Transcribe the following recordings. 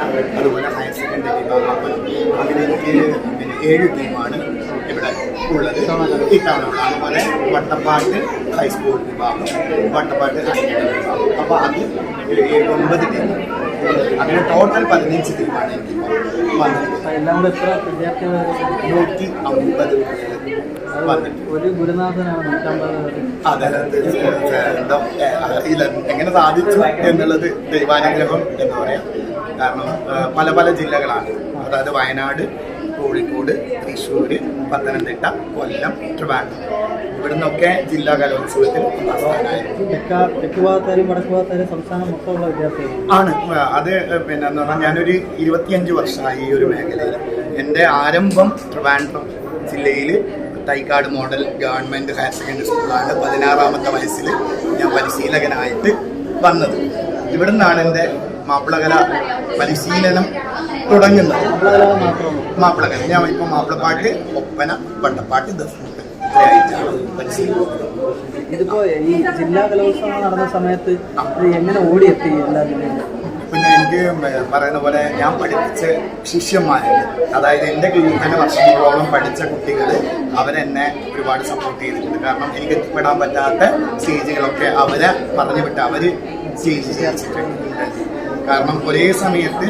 അതുപോലെ higher secondary വിഭാഗം അങ്ങനെ എനിക്ക് പിന്നെ ഏഴ് ടീമാണ് ഇവിടെ ഉള്ളത്. ഇത്തവണ അതുപോലെ വട്ടപ്പാട്ട് ഹൈസ്കൂൾ വിഭാഗം വട്ടപ്പാട്ട് സെക്കൻഡറി വിഭാഗം. അപ്പോൾ അത് ഏഴ് ഒമ്പത് ടീം. അങ്ങനെ ടോട്ടൽ പതിനഞ്ച് ടീമാണ് വന്നിട്ടുള്ളത്. നൂറ്റി അമ്പത് ഒരു ഗുരുനാഥനാണ്. അതെ എങ്ങനെ സാധിച്ചു എന്നുള്ളത് ദൈവാനുഗ്രഹം എന്ന് പറയാം. കാരണം പല പല ജില്ലകളാണ്. അതായത് വയനാട് കോഴിക്കോട് തൃശ്ശൂർ പത്തനംതിട്ട കൊല്ലം ട്രിവാൻഡ്രം. ഇവിടുന്നൊക്കെ ജില്ലാ കലോത്സവത്തിൽ ആണ്. അത് പിന്നെ എന്ന് പറഞ്ഞാൽ ഞാനൊരു ഇരുപത്തിയഞ്ച് വർഷമായി ഈ ഒരു മേഖലയിൽ. എന്റെ ആരംഭം ട്രിവാൻഡ്രം ജില്ലയിൽ Thycaud model government higher secondary സ്കൂളാണ് പതിനാറാമത്തെ വയസ്സിൽ ഞാൻ പരിശീലകനായിട്ട് വന്നത്. ഇവിടുന്നാണ് എന്റെ മാപ്പിളകല പരിശീലനം തുടങ്ങുന്നത്. മാപ്പിളകല. ഞാൻ ഇപ്പൊ മാപ്പിളപ്പാട്ട് ഒപ്പന പണ്ടപ്പാട്ട് ദഫ്മുട്ട് ഇത്രയായിട്ടാണ് പരിശീലനം. ഇതിപ്പോ ഈ ജില്ലാ കലോത്സവം നടന്ന സമയത്ത് എങ്ങനെ ഓടിയെത്തി എല്ലാ പിന്നെ എനിക്ക് പറയുന്ന പോലെ ഞാൻ പഠിപ്പിച്ച ശിഷ്യന്മാരെ അതായത് എന്റെ കീഴിൽ തന്നെ വർഷങ്ങളോളം പഠിച്ച കുട്ടികൾ അവരെന്നെ ഒരുപാട് സപ്പോർട്ട് ചെയ്തിട്ടുണ്ട്. കാരണം എനിക്ക് എത്തിപ്പെടാൻ പറ്റാത്ത സ്റ്റേജുകളൊക്കെ അവരെ പറഞ്ഞു വിട്ട് അവർ സ്റ്റേജ് ചേർച്ചിട്ടുണ്ട് കാരണം ഒരേ സമയത്ത്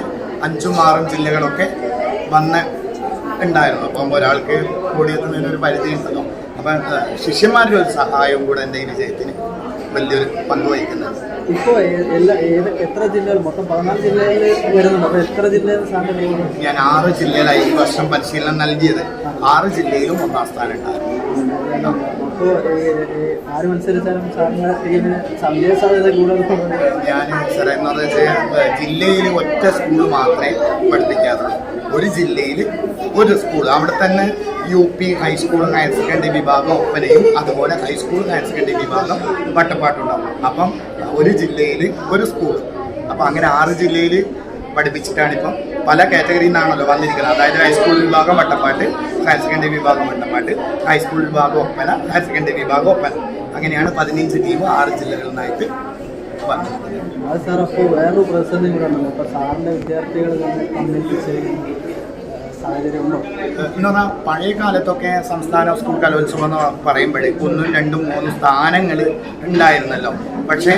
അഞ്ചും ആറും ജില്ലകളൊക്കെ വന്ന് ഉണ്ടായിരുന്നു. അപ്പം ഒരാൾക്ക് കൂടിയെത്തുന്നതിന് ഒരു പരിധി ഉണ്ടല്ലോ. അപ്പം ശിഷ്യന്മാരുടെ ഒരു സഹായവും കൂടെ എന്റെ ഈ വിജയത്തിന് വലിയൊരു പങ്ക് വഹിക്കുന്നുണ്ട്. ഇപ്പോൾ എല്ലാ ഏത് എത്ര ജില്ലകൾ? മൊത്തം പതിനാല് ജില്ലയിൽ വരുന്നുണ്ട്. അപ്പോൾ എത്ര ജില്ലയിൽ ഞാൻ ആറ് ജില്ലയിലായി ഈ വർഷം പരിശീലനം നൽകിയത്. ആറ് ജില്ലയിലും ഒന്നാം സ്ഥാനം ഉണ്ടായിരുന്നു. അപ്പോൾ ആര് ഞാൻ എന്ന് പറഞ്ഞാൽ ജില്ലയിൽ ഒറ്റ സ്കൂൾ മാത്രമേ പഠിപ്പിക്കാറുള്ളൂ. ഒരു ജില്ലയിൽ ഒരു സ്കൂൾ അവിടെ തന്നെ U P high school higher secondary വിഭാഗം ഒപ്പനയും അതുപോലെ ഹൈസ്കൂൾ ഹയർ സെക്കൻഡറി വിഭാഗം വട്ടപ്പാട്ടുണ്ടാവും അപ്പം ഒരു ജില്ലയിൽ ഒരു സ്കൂൾ അപ്പം അങ്ങനെ ആറ് ജില്ലയിൽ പഠിപ്പിച്ചിട്ടാണ് ഇപ്പം പല കാറ്റഗറിയിൽ നിന്നാണല്ലോ വന്നിരിക്കുന്നത്. അതായത് ഹൈസ്കൂൾ വിഭാഗം വട്ടപ്പാട്ട് ഹയർ സെക്കൻഡറി വിഭാഗം വട്ടപ്പാട്ട് ഹൈസ്കൂൾ വിഭാഗം ഒപ്പന ഹയർ സെക്കൻഡറി വിഭാഗം ഒപ്പന. അങ്ങനെയാണ് പതിനഞ്ച് ടീം ആറ് ജില്ലകളിൽ നിന്നായിട്ട് വന്നത് അത് സാർ അപ്പോൾ വേറൊരു പ്രതിസന്ധി കൂടെ ഉണ്ടല്ലോ. അപ്പോൾ സാറിന്റെ വിദ്യാർത്ഥികൾ തന്നെ കമ്മിറ്റ് എന്ന് പറഞ്ഞാൽ പഴയ കാലത്തൊക്കെ സംസ്ഥാന സ്കൂൾ കലോത്സവം എന്ന് പറയുമ്പോഴേ ഒന്നും രണ്ടും മൂന്നും സ്ഥാനങ്ങൾ ഉണ്ടായിരുന്നല്ലോ. പക്ഷേ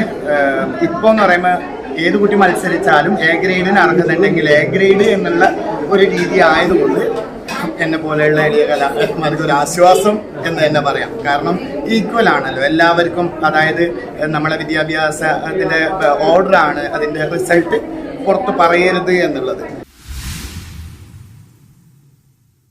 ഇപ്പോൾ എന്ന് പറയുമ്പോൾ ഏത് കുട്ടി മത്സരിച്ചാലും എ ഗ്രേഡിന് അർഹതയുണ്ടെങ്കിൽ എ ഗ്രേഡ് എന്നുള്ള ഒരു രീതി ആയതുകൊണ്ട് എന്നെ പോലെയുള്ള എളിയ കലാകാരന്മാർക്ക് ഒരു ആശ്വാസം എന്ന് തന്നെ പറയാം. കാരണം ഈക്വൽ ആണല്ലോ. എല്ലാവർക്കും അതായത് നമ്മളെ വിദ്യാഭ്യാസത്തിന്റെ ആണ് അതിന്റെ റിസൾട്ട് പുറത്ത് പറയരുത് എന്നുള്ളത്.